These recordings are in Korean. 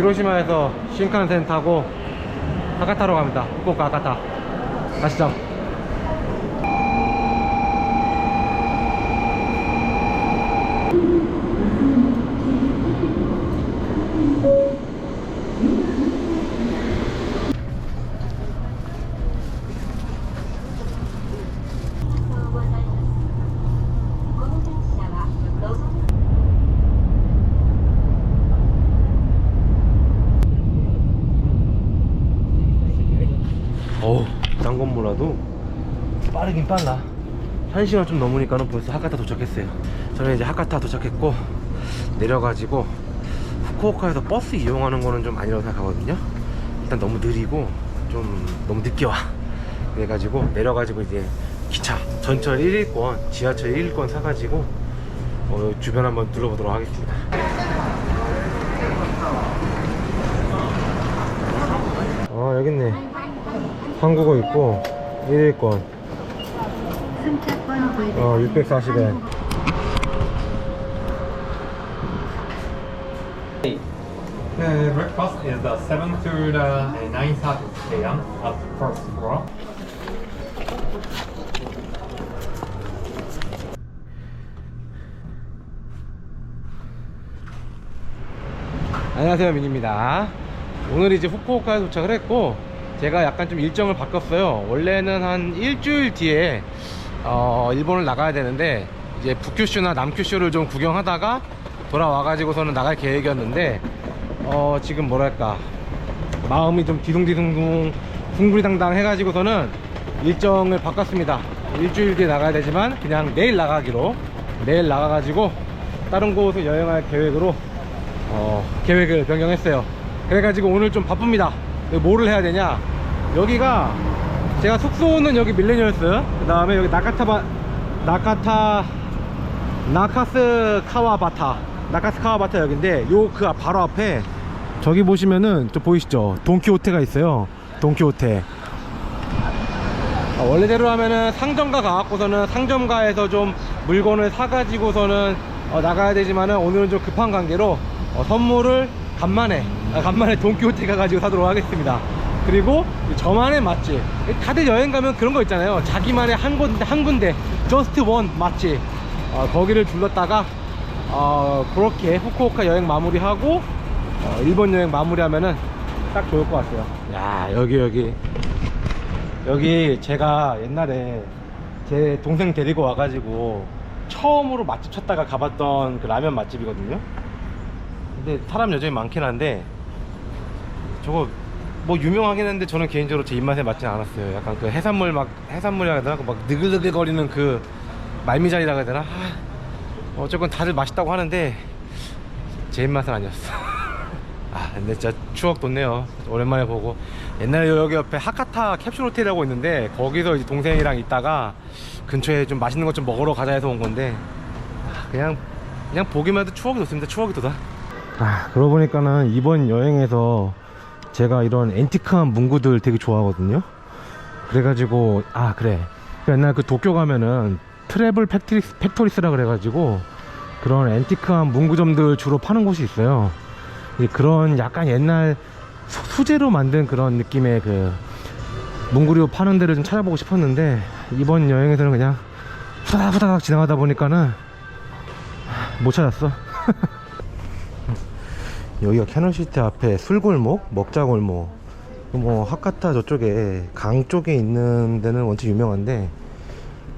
히로시마에서 신칸센 타고 하카타로 갑니다. 후쿠오카 하카타. 가시죠. 어우, 딴건 몰라도 빠르긴 빨라. 한 시간 좀 넘으니까는 벌써 하카타 도착했어요. 저는 이제 하카타 도착했고 내려가지고 후쿠오카에서 버스 이용하는 거는 좀 아니라고 생각하거든요. 일단 너무 느리고 좀 너무 늦게 와. 그래가지고 내려가지고 이제 기차 전철 1일권, 지하철 1일권 사가지고 어, 주변 한번 둘러보도록 하겠습니다. 아 여기 있네. 한국어 있고 1일권 승차권 구입 어 640엔 The breakfast is the 7 to the 9.30 a.m. at first floor. 안녕하세요 민입니다 오늘 이제 후쿠오카에 도착을 했고 제가 약간 좀 일정을 바꿨어요. 원래는 한 일주일 뒤에 어, 일본을 나가야 되는데 이제 북큐슈나 남큐슈를 좀 구경하다가 돌아와 가지고서는 나갈 계획이었는데 어, 지금 뭐랄까 마음이 좀 뒤숭뒤숭 숭구리당당 해가지고서는 일정을 바꿨습니다. 일주일 뒤에 나가야 되지만 그냥 내일 나가기로 내일 나가가지고 다른 곳을 여행할 계획으로 어, 계획을 변경했어요. 그래가지고 오늘 좀 바쁩니다. 뭐를 해야 되냐 여기가 제가 숙소는 여기 밀레니얼스 그 다음에 여기 나카타바 나카타 나카스 카와바타 나카스 카와바타 여기인데 요 그 바로 앞에 저기 보시면은 저 보이시죠? 돈키호테가 있어요. 돈키호테. 아, 원래대로 하면은 상점가 가갖고서는 상점가에서 좀 물건을 사가지고서는 어, 나가야 되지만은 오늘은 좀 급한 관계로 어, 선물을 간만에 아, 간만에 돈키호테 가가지고 사도록 하겠습니다 그리고 저만의 맛집. 다들 여행 가면 그런 거 있잖아요. 자기만의 한 군데 한 군데. 저스트 원 맛집. 어, 거기를 둘렀다가 어, 그렇게 후쿠오카 여행 마무리하고 어, 일본 여행 마무리하면은 딱 좋을 것 같아요. 야 여기 여기. 여기 제가 옛날에 제 동생 데리고 와가지고 처음으로 맛집 찾다가 가봤던 그 라면 맛집이거든요. 근데 사람 여전히 많긴 한데 저거 뭐 유명하긴 한데 저는 개인적으로 제 입맛에 맞진 않았어요. 약간 그 해산물 막 해산물이라 해야 되나? 그막 느글느글거리는 그 말미잘이라 해야 되나? 아, 어쨌건 다들 맛있다고 하는데 제 입맛은 아니었어. 아 근데 진짜 추억 돋네요 오랜만에 보고 옛날에 여기 옆에 하카타 캡슐 호텔이라고 있는데 거기서 이제 동생이랑 있다가 근처에 좀 맛있는 것 좀 먹으러 가자 해서 온 건데 아, 그냥 그냥 보기만 해도 추억이 돋습니다 추억이 돋아 아 그러고 보니까는 이번 여행에서 제가 이런 앤티크한 문구들 되게 좋아하거든요. 그래가지고 아 그래. 옛날 그 도쿄 가면은 트래블 팩토리, 팩토리스라 그래가지고 그런 앤티크한 문구점들 주로 파는 곳이 있어요. 이 그런 약간 옛날 수- 수제로 만든 그런 느낌의 그 문구류 파는 데를 좀 찾아보고 싶었는데 이번 여행에서는 그냥 후다닥 후다닥 지나가다 보니까는 못 찾았어 여기가 캐널시티 앞에 술골목, 먹자골목 뭐 하카타 저쪽에 강 쪽에 있는 데는 원체 유명한데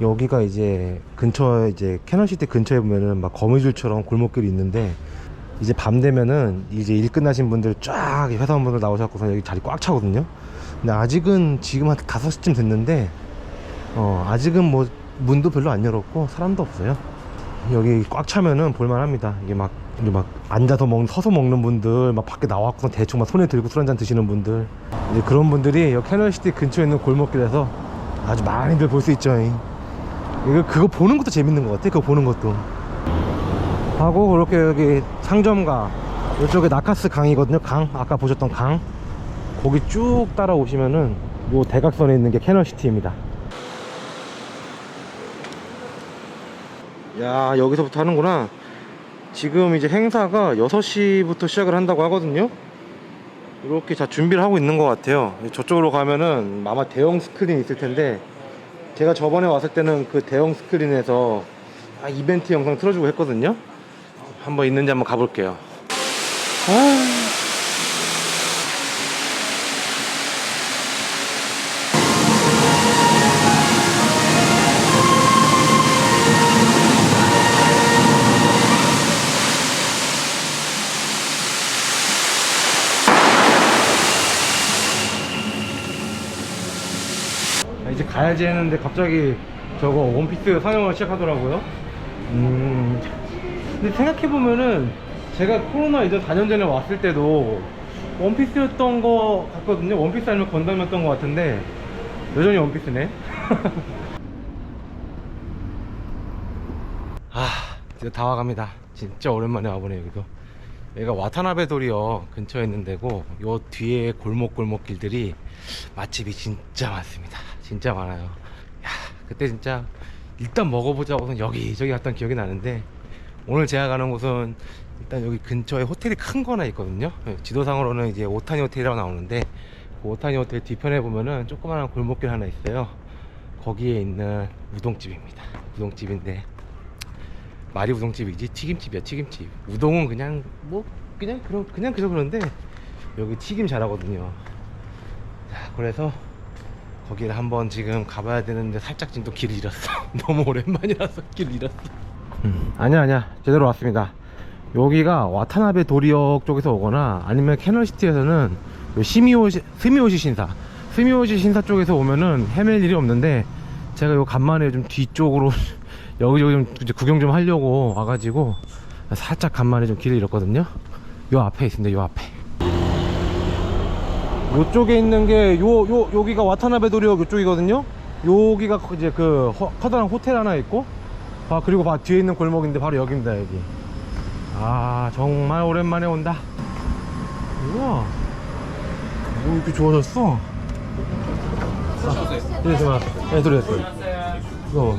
여기가 이제 근처에 이제 캐널시티 근처에 보면은 막 거미줄처럼 골목길이 있는데 이제 밤 되면은 이제 일 끝나신 분들 쫙 회사원분들 나오셔서 여기 자리 꽉 차거든요. 근데 아직은 지금 한 5시쯤 됐는데 어 아직은 뭐 문도 별로 안 열었고 사람도 없어요. 여기 꽉 차면은 볼만합니다. 이게 막 이게 막 앉아서 먹는 서서 먹는 분들 막 밖에 나와서 대충 막 손에 들고 술 한잔 드시는 분들 이제 그런 분들이 여기 캐널시티 근처에 있는 골목길에서 아주 많이들 볼 수 있죠. 이거 그거 보는 것도 재밌는 것 같아. 그거 보는 것도. 하고 그렇게 여기 상점가 이쪽에 나카스 강이거든요 강 아까 보셨던 강 거기 쭉 따라오시면은 요 대각선에 있는 게 캐널시티입니다 야 여기서부터 하는구나 지금 이제 행사가 6시부터 시작을 한다고 하거든요 이렇게 자 준비를 하고 있는 것 같아요. 저쪽으로 가면은 아마 대형 스크린 있을 텐데 제가 저번에 왔을 때는 그 대형 스크린에서 아, 이벤트 영상 틀어주고 했거든요. 한번 있는지 한번 가볼게요. 아. 가야지 했는데 갑자기 저거 원피스 사용을 시작하더라고요. 음. 근데 생각해보면은 제가 코로나 이전 4년 전에 왔을 때도 원피스였던 거 같거든요. 원피스 아니면 건담이었던 거 같은데 여전히 원피스네. 아, 이제 다 와갑니다. 진짜 오랜만에 와보네 여기도. 여기가 와타나베 도리어 근처에 있는 데고 요 뒤에 골목골목 길들이 맛집이 진짜 많습니다. 진짜 많아요. 야, 그때 진짜 일단 먹어보자고선 여기저기 갔던 기억이 나는데 오늘 제가 가는 곳은 일단 여기 근처에 호텔이 큰 거나 있거든요. 예, 지도상으로는 이제 오타니 호텔이라고 나오는데 그 오타니 호텔 뒤편에 보면은 조그마한 골목길 하나 있어요. 거기에 있는 우동집입니다. 우동집인데 말이 우동집이지 튀김집이야 튀김집. 우동은 그냥 뭐 그냥 그런 그냥 그저 그런데 여기 튀김 잘하거든요. 자, 그래서 거기를 한번 지금 가봐야 되는데 살짝 지금 또 길을 잃었어. 너무 오랜만이라서 길을 잃었어. 음, 아니야 아니야 제대로 왔습니다. 여기가 와타나베 도리역 쪽에서 오거나 아니면 캐널시티에서는 요 시미오시 스미오시 신사 스미오시 신사 쪽에서 오면은 헤맬 일이 없는데 제가 요 간만에 좀 뒤쪽으로 여기저기 좀 이제 구경 좀 하려고 와가지고 살짝 간만에 좀 길을 잃었거든요. 요 앞에 있습니다. 요 앞에. 요쪽에 있는 게 요요 여기가 와타나베 도리역 요쪽이거든요. 여기가 이제 그 허- 커다란 호텔 하나 있고 아 그리고 봐 뒤에 있는 골목인데 바로 여기입니다 여기. 아 정말 오랜만에 온다. 우와. 뭐 이렇게 좋아졌어? 아, 네, 좋아. 네, 들어왔어요. 이거.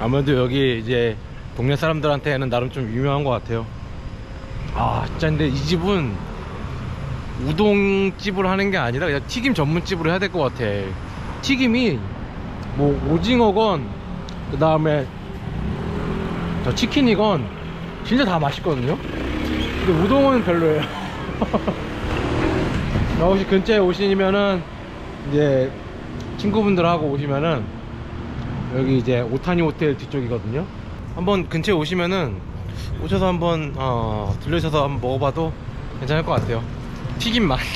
아무래도 여기 이제 동네 사람들한테는 나름 좀 유명한 것 같아요. 아, 진짜 근데 이 집은 우동집을 하는 게 아니라 그냥 튀김 전문집으로 해야 될 것 같아. 튀김이 뭐 오징어건 그 다음에 저 치킨이건 진짜 다 맛있거든요 근데 우동은 별로예요 혹시 근처에 오시면은 이제 친구분들하고 오시면은 여기 이제 오타니 호텔 뒤쪽이거든요. 한번 근처에 오시면은 오셔서 한번 어, 들르셔서 한번 먹어봐도 괜찮을 것 같아요. 튀김 맛.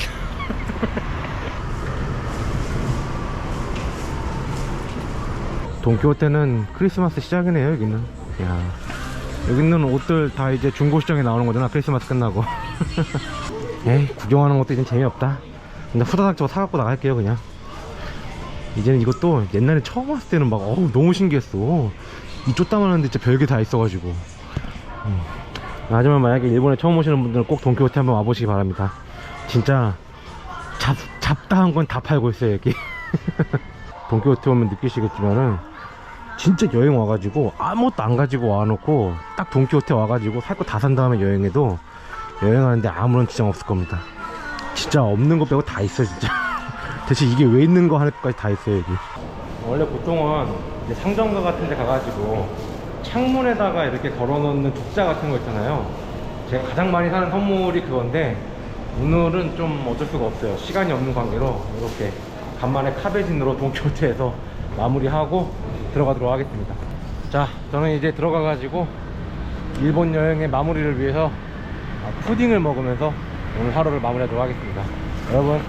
동키호테는 크리스마스 시작이네요 여기는. 야. 여기는 옷들 다 이제 중고 시장에 나오는 거잖아 크리스마스 끝나고. 에이 구경하는 것도 이제 재미없다. 근데 후다닥 저거 사갖고 나갈게요 그냥 이제는 이것도 옛날에 처음 왔을 때는 막 어우 너무 신기했어. 이 쪼따만한데 진짜 별게 다 있어가지고. 음. 하지만 만약에 일본에 처음 오시는 분들은 꼭 동키호테 한번 와보시기 바랍니다. 진짜 잡, 잡다한 건 다 팔고 있어요 여기. 동키호테 오면 느끼시겠지만은 진짜 여행 와가지고 아무것도 안 가지고 와놓고 딱 동키호테 와가지고 살 거 다 산 다음에 여행해도 여행하는데 아무런 지장 없을 겁니다. 진짜 없는 거 빼고 다 있어 진짜 대체 이게 왜 있는 거 하는 것까지 다 있어요 여기. 원래 보통은 이제 상점가 같은 데 가가지고 창문에다가 이렇게 걸어놓는 족자 같은 거 있잖아요. 제가 가장 많이 사는 선물이 그건데 오늘은 좀 어쩔 수가 없어요. 시간이 없는 관계로 이렇게 간만에 카베진으로 동키호테에서 마무리하고 들어가도록 하겠습니다. 자 저는 이제 들어가 가지고 일본 여행의 마무리를 위해서 아, 푸딩을 먹으면서 오늘 하루를 마무리하도록 하겠습니다. 여러분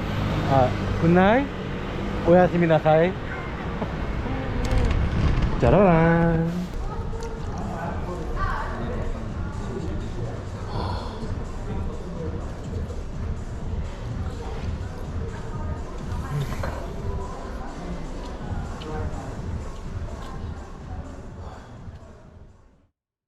아 굿나잇 오야스미나사이 짜라란